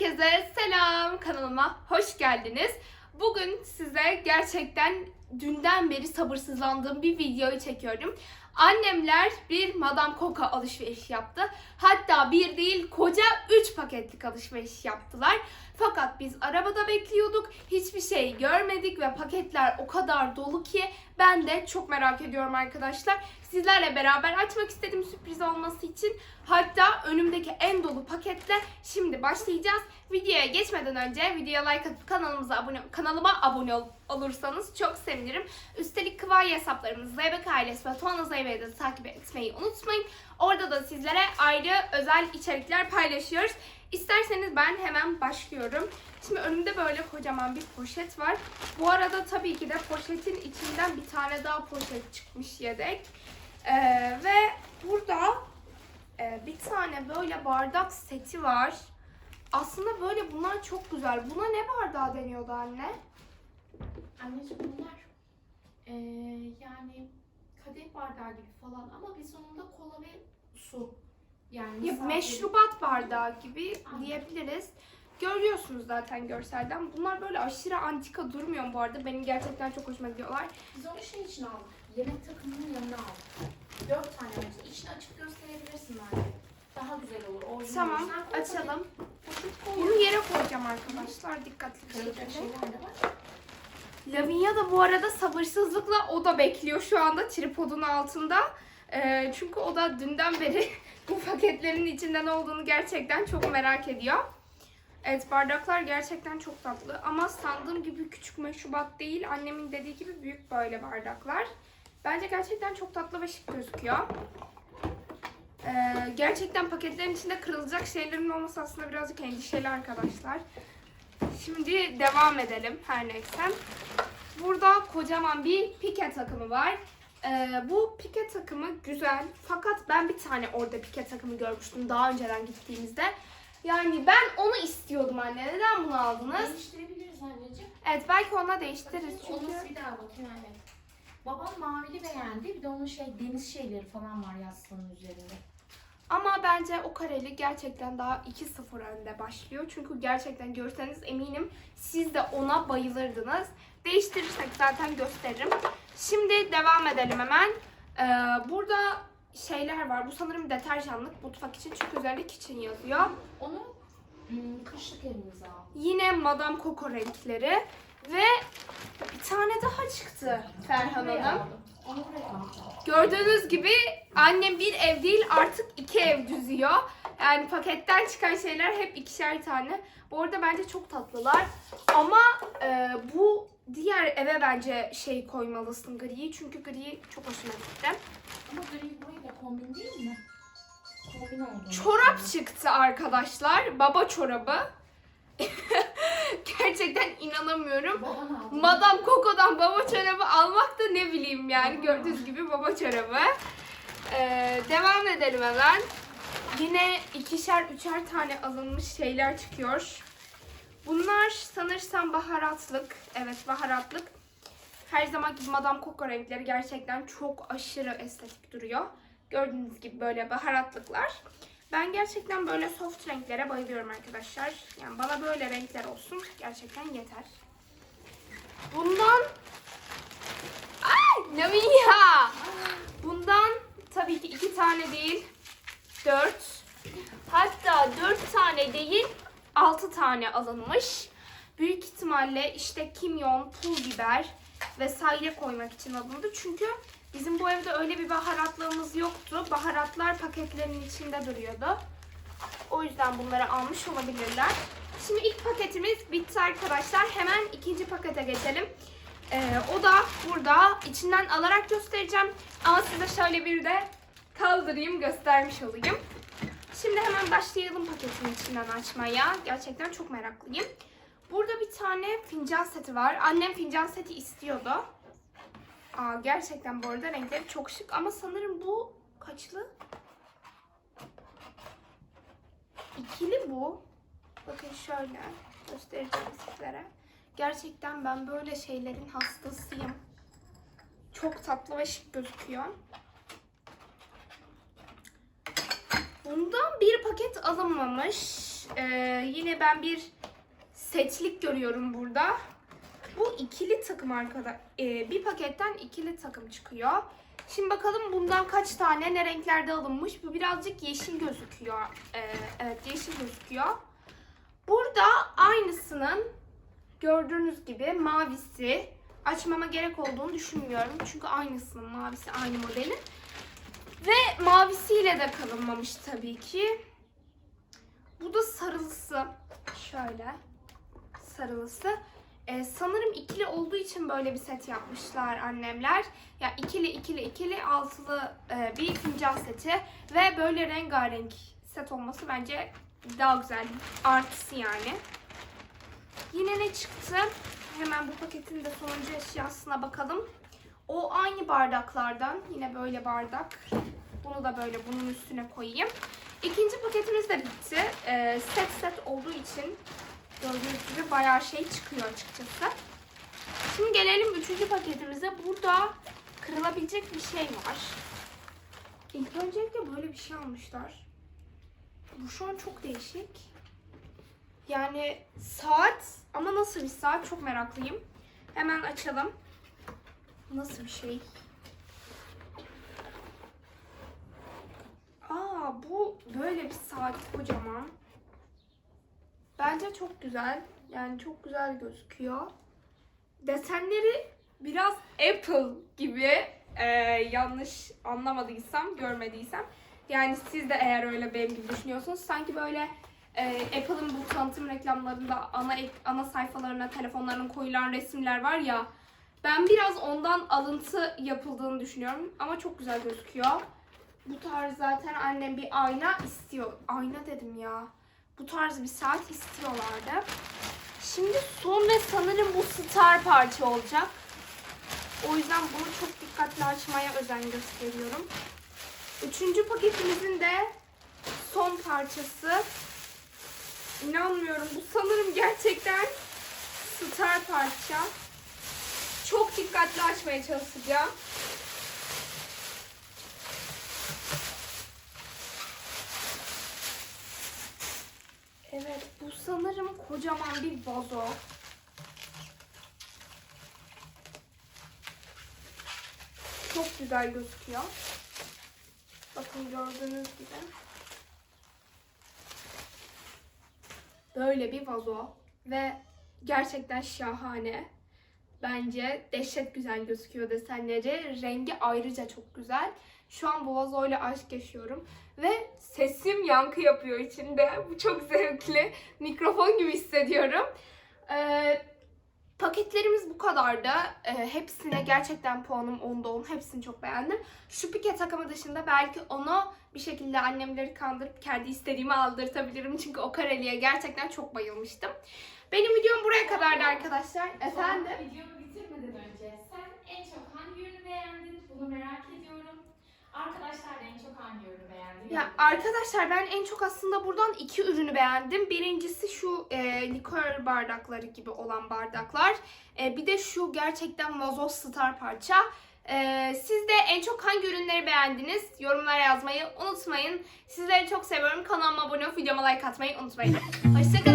Herkese selam kanalıma hoş geldiniz. Bugün size gerçekten dünden beri sabırsızlandığım bir videoyu çekiyorum. Annemler bir Madame Coco alışveriş yaptı. Hatta bir değil koca 3 paketlik alışveriş yaptılar. Fakat biz arabada bekliyorduk. Hiçbir şey görmedik ve paketler o kadar dolu ki ben de çok merak ediyorum arkadaşlar. Sizlerle beraber açmak istedim sürpriz olması için. Hatta önümdeki en dolu paketle şimdi başlayacağız. Videoya geçmeden önce videoya like atıp kanalımıza abone kanalıma abone ol- olursanız çok sevinirim. Üstelik Kıvay hesaplarımız Zeybek ailesi ve Tuana Zeybe'yi de takip etmeyi unutmayın. Orada da sizlere ayrı özel içerikler paylaşıyoruz. İsterseniz ben hemen başlıyorum. Şimdi önümde böyle kocaman bir poşet var. Bu arada tabii ki de poşetin içinden bir tane daha poşet çıkmış yedek. Ee, ve burada e, bir tane böyle bardak seti var. Aslında böyle bunlar çok güzel. Buna ne bardağı deniyordu anne? Anneciğim bunlar eee, yani kadeh bardağı gibi falan ama biz onunla kola ve su yani Ya, meşrubat bardağı gibi Aynen. diyebiliriz. Görüyorsunuz zaten görselden. Bunlar böyle aşırı antika durmuyor bu arada. Benim gerçekten çok hoşuma gidiyorlar. Biz onu şey için aldık. Yemek takımının yanına aldık. Dört tane var. İçini açıp gösterebilirsin bence. Daha güzel olur. Orijinal. Tamam Sen koy açalım. koy. Bunu yere koyacağım arkadaşlar dikkatli bir Kırılacak şekilde. şeyler de var. Lavinia da bu arada sabırsızlıkla o da bekliyor şu anda tripodun altında. Ee, çünkü o da dünden beri bu paketlerin içinde ne olduğunu gerçekten çok merak ediyor. Evet bardaklar gerçekten çok tatlı ama sandığım gibi küçük meşrubat değil. Annemin dediği gibi büyük böyle bardaklar. Bence gerçekten çok tatlı ve şık gözüküyor. Ee, gerçekten paketlerin içinde kırılacak şeylerin olması aslında birazcık endişeli arkadaşlar. Şimdi devam edelim her neyse. Burada kocaman bir pike takımı var. Ee, bu pike takımı güzel fakat ben bir tane orada pike takımı görmüştüm daha önceden gittiğimizde. Yani ben onu istiyordum anne. Neden bunu aldınız? Değiştirebiliriz anneciğim. Evet belki ona değiştiririz Onu çünkü. bir daha bakayım evet. Babam mavili beğendi. Bir de onun şey deniz şeyleri falan var yastığının üzerinde. Ama bence o kareli gerçekten daha 2-0 önde başlıyor. Çünkü gerçekten görseniz eminim siz de ona bayılırdınız. Değiştirirsek zaten gösteririm. Şimdi devam edelim hemen. Ee, burada şeyler var. Bu sanırım deterjanlık mutfak için çünkü üzerinde kitchen yazıyor. Onu hmm, kışlık evimize al. Yine Madame Coco renkleri ve bir tane daha çıktı Ferhan Hanım. Onu buraya. Gördüğünüz gibi annem bir ev değil artık iki ev düzüyor. Yani paketten çıkan şeyler hep ikişer tane. Bu arada bence çok tatlılar. Ama e, bu diğer eve bence şey koymalısın griyi. Çünkü gri çok hoşuma gitti. Ama gri burayla kombin değil mi? Kombin oldu. Çorap çıktı arkadaşlar. Baba çorabı. Gerçekten inanamıyorum. Babam aldı. Madame Coco'dan baba çorabı almak da ne bileyim yani gördüğünüz gibi baba çorabı. Ee, devam edelim hemen. Yine ikişer üçer tane alınmış şeyler çıkıyor. Bunlar sanırsam baharatlık. Evet baharatlık. Her zaman gibi Madame Coco renkleri gerçekten çok aşırı estetik duruyor. Gördüğünüz gibi böyle baharatlıklar. Ben gerçekten böyle soft renklere bayılıyorum arkadaşlar. Yani bana böyle renkler olsun gerçekten yeter. Bundan Ay Lavinia! Bundan tabii ki iki tane değil, dört. Hatta dört tane 6 tane alınmış. Büyük ihtimalle işte kimyon, pul biber vesaire koymak için alındı. Çünkü bizim bu evde öyle bir baharatlığımız yoktu. Baharatlar paketlerin içinde duruyordu. O yüzden bunları almış olabilirler. Şimdi ilk paketimiz bitti arkadaşlar. Hemen ikinci pakete geçelim. Ee, o da burada. İçinden alarak göstereceğim. Ama size şöyle bir de kaldırayım göstermiş olayım. Şimdi hemen başlayalım paketin içinden açmaya. Gerçekten çok meraklıyım. Burada bir tane fincan seti var. Annem fincan seti istiyordu. Aa, gerçekten bu arada renkleri çok şık ama sanırım bu kaçlı? İkili bu. Bakın şöyle göstereceğim sizlere. Gerçekten ben böyle şeylerin hastasıyım. Çok tatlı ve şık gözüküyor. Bundan bir paket alınmamış. Ee, yine ben bir setlik görüyorum burada. Bu ikili takım arkada. Ee, bir paketten ikili takım çıkıyor. Şimdi bakalım bundan kaç tane ne renklerde alınmış. Bu birazcık yeşil gözüküyor. Ee, evet yeşil gözüküyor. Burada aynısının gördüğünüz gibi mavisi. Açmama gerek olduğunu düşünmüyorum. Çünkü aynısının mavisi aynı modelin. Mavisiyle de kalınmamış tabii ki. Bu da sarılısı. Şöyle. Sarılısı. Ee, sanırım ikili olduğu için böyle bir set yapmışlar annemler. Ya ikili ikili ikili altılı e, bir fincan seti ve böyle rengarenk set olması bence daha güzel. Artısı yani. Yine ne çıktı? Hemen bu paketin de sonuncu eşyasına bakalım. O aynı bardaklardan. Yine böyle bardak. Bunu da böyle bunun üstüne koyayım. İkinci paketimiz de bitti. Ee, set set olduğu için gördüğünüz gibi bayağı şey çıkıyor açıkçası. Şimdi gelelim üçüncü paketimize. Burada kırılabilecek bir şey var. İlk öncelikle böyle bir şey almışlar. Bu şu an çok değişik. Yani saat ama nasıl bir saat çok meraklıyım. Hemen açalım. Nasıl bir şey? Bu böyle bir saat kocaman. Bence çok güzel. Yani çok güzel gözüküyor. Desenleri biraz Apple gibi. Ee, yanlış anlamadıysam, görmediysem. Yani siz de eğer öyle benim gibi düşünüyorsunuz. Sanki böyle e, Apple'ın bu tanıtım reklamlarında ana ana sayfalarına telefonlarının koyulan resimler var ya. Ben biraz ondan alıntı yapıldığını düşünüyorum ama çok güzel gözüküyor. Bu tarz zaten annem bir ayna istiyor. Ayna dedim ya. Bu tarz bir saat istiyorlardı. Şimdi son ve sanırım bu star parça olacak. O yüzden bunu çok dikkatli açmaya özen gösteriyorum. Üçüncü paketimizin de son parçası. İnanmıyorum. Bu sanırım gerçekten star parça. Çok dikkatli açmaya çalışacağım. Evet, bu sanırım kocaman bir vazo. Çok güzel gözüküyor. Bakın gördüğünüz gibi. Böyle bir vazo ve gerçekten şahane. Bence dehşet güzel gözüküyor desenleri. Rengi ayrıca çok güzel. Şu an bu vazoyla aşk yaşıyorum. Ve sesim yankı yapıyor içinde. Bu çok zevkli. Mikrofon gibi hissediyorum. Ee, paketlerimiz bu kadardı. Ee, hepsine gerçekten puanım 10'da 10. Hepsini çok beğendim. Şu pike takımı dışında belki onu bir şekilde annemleri kandırıp kendi istediğimi aldırtabilirim. Çünkü o kareliğe gerçekten çok bayılmıştım. Benim videom buraya kadardı arkadaşlar. Efendim? Videomu bitirmeden önce sen en çok hangi ürünü beğendin? Bunu merak ediyorum. Arkadaşlar da en çok hangi ürünü beğendi? Ya arkadaşlar ben en çok aslında buradan iki ürünü beğendim. Birincisi şu e, likör bardakları gibi olan bardaklar. E, bir de şu gerçekten vazo star parça. E, siz de en çok hangi ürünleri beğendiniz? Yorumlara yazmayı unutmayın. Sizleri çok seviyorum. Kanalıma abone olup videoma like atmayı unutmayın. Hoşçakalın.